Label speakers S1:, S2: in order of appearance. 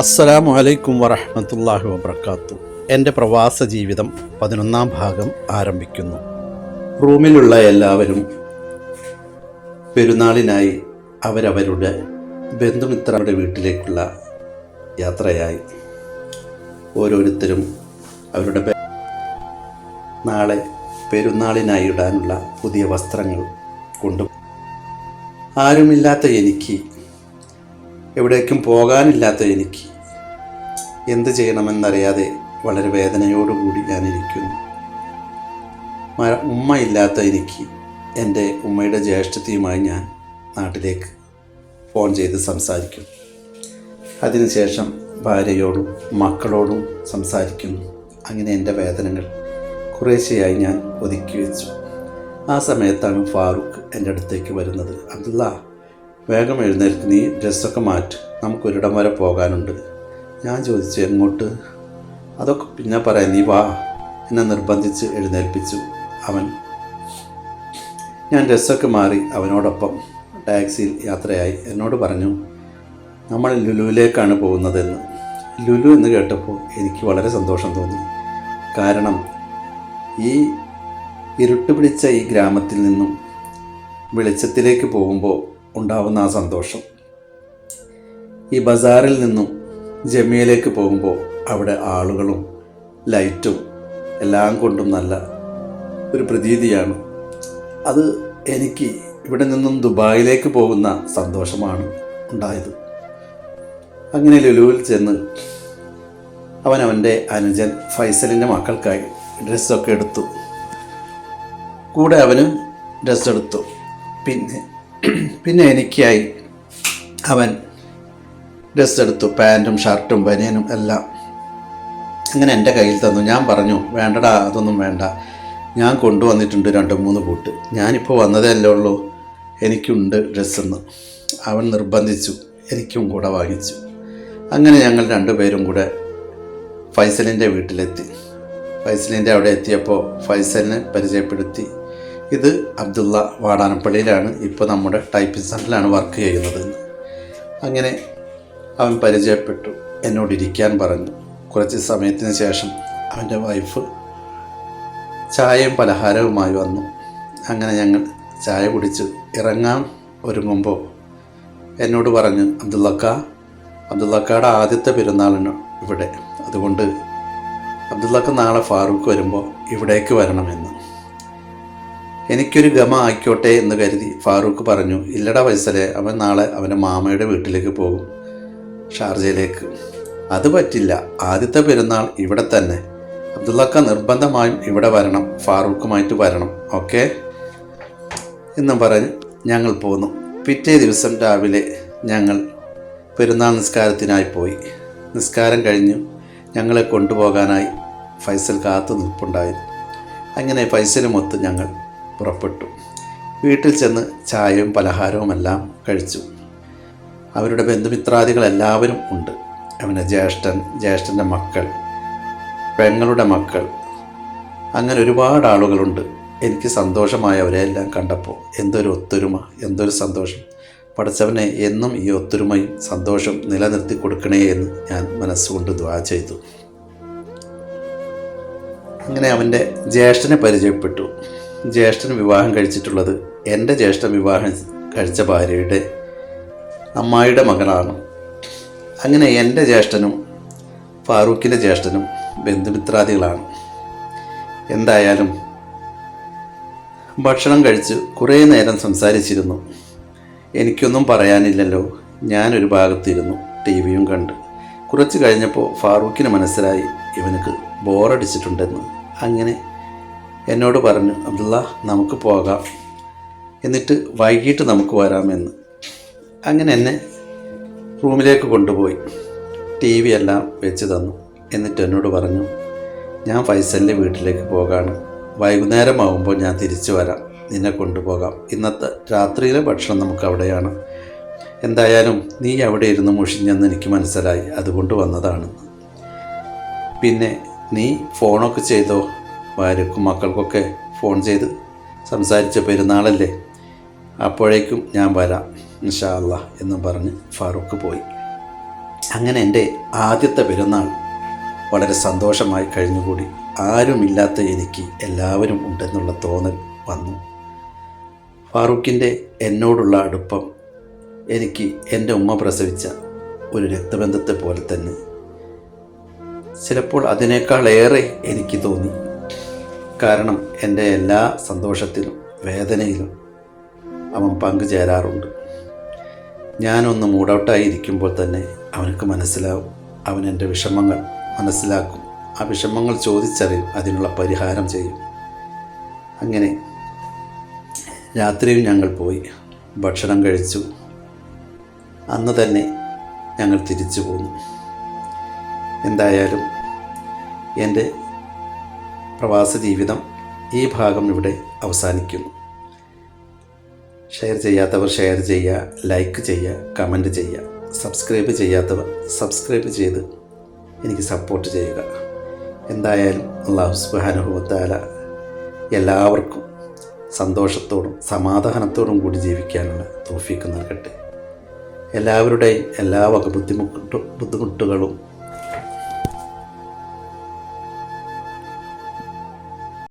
S1: അസ്സലാമു അലൈക്കും വറഹമത്തല്ലാഹി വബർക്കാത്തു എന്റെ പ്രവാസ ജീവിതം പതിനൊന്നാം ഭാഗം ആരംഭിക്കുന്നു. റൂമിലുള്ള എല്ലാവരും പെരുന്നാളിനായി അവരവരുടെ ബന്ധുമിത്രരുടെ വീട്ടിലേക്കുള്ള യാത്രയായി. ഓരോരുത്തരും അവരുടെ നാളെ പെരുന്നാളിനായി ഇടാനുള്ള പുതിയ വസ്ത്രങ്ങൾ കൊണ്ടു ആരുമില്ലാത്ത എനിക്ക് എവിടേക്കും പോകാനില്ലാത്ത എനിക്ക്. എന്ത് ചെയ്യണമെന്നറിയാതെ വളരെ വേദനയോടുകൂടി ഞാനിരിക്കുന്നു. ഉമ്മയില്ലാത്ത എനിക്ക് എന്റെ ഉമ്മയുടെ ജ്യേഷ്ഠത്തിയുമായി ഞാൻ നാട്ടിലേക്ക് ഫോൺ ചെയ്ത് സംസാരിക്കും. അതിനുശേഷം ഭാര്യയോടും മക്കളോടും സംസാരിക്കുന്നു. അങ്ങനെ എന്റെ വേദനകൾ കുറേശ്ശെയായി ഞാൻ ഒതുക്കി വെച്ചു. ആ സമയത്താണ് ഫാറൂഖ് എന്റെ അടുത്തേക്ക് വരുന്നത്. അബ്ദുള്ള വേഗം എഴുന്നേൽക്ക് നീ ഡ്രസ്സൊക്കെ മാറ്റ്. നമുക്കൊരിടം വരെ പോകാനുണ്ട്. ഞാൻ ചോദിച്ചു എങ്ങോട്ട്? അതൊക്കെ പിന്നെ പറയാം. നീ വാ. എന്നെ നിർബന്ധിച്ച് എഴുന്നേൽപ്പിച്ചു. അവൻ ഞാൻ ഡ്രസ്സൊക്കെ മാറി അവനോടൊപ്പം ടാക്സിയിൽ യാത്രയായി. എന്നോട് പറഞ്ഞു നമ്മൾ ലുലുവിലേക്കാണ് പോകുന്നതെന്ന്. ലുലു എന്ന് കേട്ടപ്പോൾ എനിക്ക് വളരെ സന്തോഷം തോന്നി. കാരണം ഈ ഇരുട്ട് പിടിച്ച ഈ ഗ്രാമത്തിൽ നിന്നും വെളിച്ചത്തിലേക്ക് പോകുമ്പോൾ ഉണ്ടാവുന്ന ആ സന്തോഷം. ഈ ബസാറിൽ നിന്നും ജമിയയിലേക്ക് പോകുമ്പോൾ അവിടെ ആളുകളും ലൈറ്റും എല്ലാം കൊണ്ടും നല്ല ഒരു പ്രതീതിയാണ്. അത് എനിക്ക് ഇവിടെ നിന്നും ദുബായിലേക്ക് പോകുന്ന സന്തോഷമാണ് ഉണ്ടായത്. അങ്ങനെ ലുലുവിൽ ചെന്ന് അവൻ അവന്റെ അനുജൻ ഫൈസലിന്റെ മക്കൾക്കായി ഡ്രസ്സൊക്കെ എടുത്തു. കൂടെ അവനും ഡ്രസ്സെടുത്തു. പിന്നെ പിന്നെ എനിക്കായി അവൻ ഡ്രസ്സ് എടുത്തു പാന്റും ഷർട്ടും ബനിയനും എല്ലാം അങ്ങനെ എന്റെ കയ്യിൽ തന്നു. ഞാൻ പറഞ്ഞു വേണ്ടടാ അതൊന്നും വേണ്ട. ഞാൻ കൊണ്ടുവന്നിട്ടുണ്ട് രണ്ട് മൂന്ന് കൂട്ട്. ഞാനിപ്പോൾ വന്നതേ അല്ലേ ഉള്ളൂ. എനിക്കുണ്ട് ഡ്രസ്സെന്ന് അവൻ നിർബന്ധിച്ചു എനിക്കും കൂടെ വാങ്ങിച്ചു. അങ്ങനെ ഞങ്ങൾ രണ്ടുപേരും കൂടെ ഫൈസലിന്റെ വീട്ടിലെത്തി. ഫൈസലിന്റെ അവിടെ എത്തിയപ്പോൾ ഫൈസലിനെ പരിചയപ്പെടുത്തി. ഇത് അബ്ദുള്ള വാടാനപ്പള്ളിയിലാണ് ഇപ്പോൾ നമ്മുടെ ടൈപ്പിംഗ് സെന്ററിലാണ് വർക്ക് ചെയ്യുന്നത്. അങ്ങനെ അവൻ പരിചയപ്പെട്ടു എന്നോട് ഇരിക്കാൻ പറഞ്ഞു. കുറച്ച് സമയത്തിന് ശേഷം അവന്റെ വൈഫ് ചായയും പലഹാരവുമായി വന്നു. അങ്ങനെ ഞങ്ങൾ ചായ കുടിച്ച് ഇറങ്ങാൻ ഒരുങ്ങുമ്പോൾ എന്നോട് പറഞ്ഞു അബ്ദുള്ളക്ക അബ്ദുള്ളക്കയുടെ ആദ്യത്തെ പെരുന്നാളിന് ഇവിടെ. അതുകൊണ്ട് അബ്ദുള്ളക്ക നാളെ ഫാറൂഖ് വരുമ്പോൾ ഇവിടേക്ക് വരണമെന്ന്. എനിക്കൊരു ഗമ ആയിക്കോട്ടെ എന്ന് കരുതി ഫാറൂഖ് പറഞ്ഞു ഇല്ലടാ വയസ്സലെ അവൻ നാളെ അവന്റെ മാമയുടെ വീട്ടിലേക്ക് പോകും ഷാർജയിലേക്ക്. അത് പറ്റില്ല. ആദ്യത്തെ പെരുന്നാൾ ഇവിടെ തന്നെ. അബ്ദുള്ളക്ക നിർബന്ധമായും ഇവിടെ വരണം ഫാറൂഖുമായിട്ട് വരണം ഓക്കെ? എന്നും പറഞ്ഞ് ഞങ്ങൾ പോന്നു. പിറ്റേ ദിവസം രാവിലെ ഞങ്ങൾ പെരുന്നാൾ നിസ്കാരത്തിനായി പോയി. നിസ്കാരം കഴിഞ്ഞു ഞങ്ങളെ കൊണ്ടുപോകാനായി ഫൈസൽ കാത്തു നിൽപ്പുണ്ടായി അങ്ങനെ ഫൈസലുമൊത്ത് ഞങ്ങൾ പുറപ്പെട്ടു. വീട്ടിൽ ചെന്ന് ചായയും പലഹാരവുമെല്ലാം കഴിച്ചു. അവരുടെ ബന്ധുമിത്രാദികൾ എല്ലാവരും ഉണ്ട്. അവന്റെ ജ്യേഷ്ഠൻ ജ്യേഷ്ഠന്റെ മക്കൾ പെങ്ങളുടെ മക്കൾ. അങ്ങനെ ഒരുപാട് ആളുകളുണ്ട്. എനിക്ക് സന്തോഷമായ അവരെല്ലാം കണ്ടപ്പോൾ. എന്തൊരു ഒത്തൊരുമ എന്തൊരു സന്തോഷം. പഠിച്ചവനെ എന്നും ഈ ഒത്തൊരുമയും സന്തോഷം നിലനിർത്തി കൊടുക്കണേ എന്ന് ഞാൻ മനസ്സുകൊണ്ട് ദ്വാ ചെയ്തു. അങ്ങനെ അവന്റെ ജ്യേഷ്ഠനെ പരിചയപ്പെട്ടു. ജ്യേഷ്ഠൻ വിവാഹം കഴിച്ചിട്ടുള്ളത് എന്റെ ജ്യേഷ്ഠൻ വിവാഹം കഴിച്ച ഭാര്യയുടെ അമ്മായിയുടെ മകനാണ് അങ്ങനെ എന്റെ ജ്യേഷ്ഠനും ഫാറൂഖിന്റെ ജ്യേഷ്ഠനും ബന്ധുമിത്രാദികളാണ്. എന്തായാലും ഭക്ഷണം കഴിച്ച് കുറേ നേരം സംസാരിച്ചിരുന്നു. എനിക്കൊന്നും പറയാനില്ലല്ലോ. ഞാനൊരു ഭാഗത്തിരുന്നു ടി വിയും കണ്ട്. കുറച്ച് കഴിഞ്ഞപ്പോൾ ഫാറൂഖിന് മനസ്സിലായി ഇവനക്ക് ബോറടിച്ചിട്ടുണ്ടെന്ന്. അങ്ങനെ എന്നോട് പറഞ്ഞു അബ്ദുള്ള നമുക്ക് പോകാം. എന്നിട്ട് വൈകിട്ട് നമുക്ക് വരാമെന്ന്. അങ്ങനെ എന്നെ റൂമിലേക്ക് കൊണ്ടുപോയി. ടി വി എല്ലാം വെച്ച് തന്നു. എന്നിട്ട് എന്നോട് പറഞ്ഞു ഞാൻ ഫൈസലിന്റെ വീട്ടിലേക്ക് പോകാണ്. വൈകുന്നേരമാകുമ്പോൾ ഞാൻ തിരിച്ചു വരാം. നിന്നെ കൊണ്ടുപോകാം. ഇന്നത്തെ രാത്രിയിലെ ഭക്ഷണം നമുക്ക് അവിടെയാണ്. എന്തായാലും നീ അവിടെ ഇരുന്ന് മുഷിഞ്ഞെന്ന് എനിക്ക് മനസ്സിലായി. അതുകൊണ്ട് വന്നതാണ്. പിന്നെ നീ ഫോണൊക്കെ ചെയ്തോ? ഭാര്യക്കും മക്കൾക്കൊക്കെ ഫോൺ ചെയ്ത് സംസാരിച്ച പെരുന്നാളല്ലേ? അപ്പോഴേക്കും ഞാൻ വരാം ഇൻഷാ അല്ലാ എന്നും പറഞ്ഞ് ഫാറൂഖ് പോയി. അങ്ങനെ എന്റെ ആദ്യത്തെ പെരുന്നാൾ വളരെ സന്തോഷമായി കഴിഞ്ഞുകൂടി. ആരുമില്ലാത്ത എനിക്ക് എല്ലാവരും ഉണ്ടെന്നുള്ള തോന്നൽ വന്നു. ഫാറൂഖിന്റെ എന്നോടുള്ള അടുപ്പം എനിക്ക് എന്റെ ഉമ്മ പ്രസവിച്ച ഒരു രക്തബന്ധത്തെ പോലെ തന്നെ. ചിലപ്പോൾ അതിനേക്കാളേറെ എനിക്ക് തോന്നി. കാരണം എന്റെ എല്ലാ സന്തോഷത്തിലും വേദനയിലും അവൻ പങ്കുചേരാറുണ്ട്. ഞാനൊന്ന് മൂഡൌട്ടായി ഇരിക്കുമ്പോൾ തന്നെ അവനക്ക് മനസ്സിലാവും. അവൻ എന്റെ വിഷമങ്ങൾ മനസ്സിലാക്കും. ആ വിഷമങ്ങൾ ചോദിച്ചറിയും അതിനുള്ള പരിഹാരം ചെയ്യും. അങ്ങനെ രാത്രിയും ഞങ്ങൾ പോയി. ഭക്ഷണം കഴിച്ചു. അന്ന് തന്നെ ഞങ്ങൾ തിരിച്ചു പോന്നു. എന്തായാലും എന്റെ പ്രവാസ ജീവിതം ഈ ഭാഗം ഇവിടെ അവസാനിക്കുന്നു. ഷെയർ ചെയ്യാത്തവർ ഷെയർ ചെയ്യുക ലൈക്ക് ചെയ്യുക കമന്റ് ചെയ്യുക. സബ്സ്ക്രൈബ് ചെയ്യാത്തവർ സബ്സ്ക്രൈബ് ചെയ്ത് എനിക്ക് സപ്പോർട്ട് ചെയ്യുക. എന്തായാലും അള്ളാഹു സുബാനുഭവത്താല എല്ലാവർക്കും സന്തോഷത്തോടും സമാധാനത്തോടും കൂടി ജീവിക്കാനുള്ള തോഫിക്ക് നൽകട്ടെ. എല്ലാവരുടെയും എല്ലാ വക ബുദ്ധിമുട്ട് ബുദ്ധിമുട്ടുകളും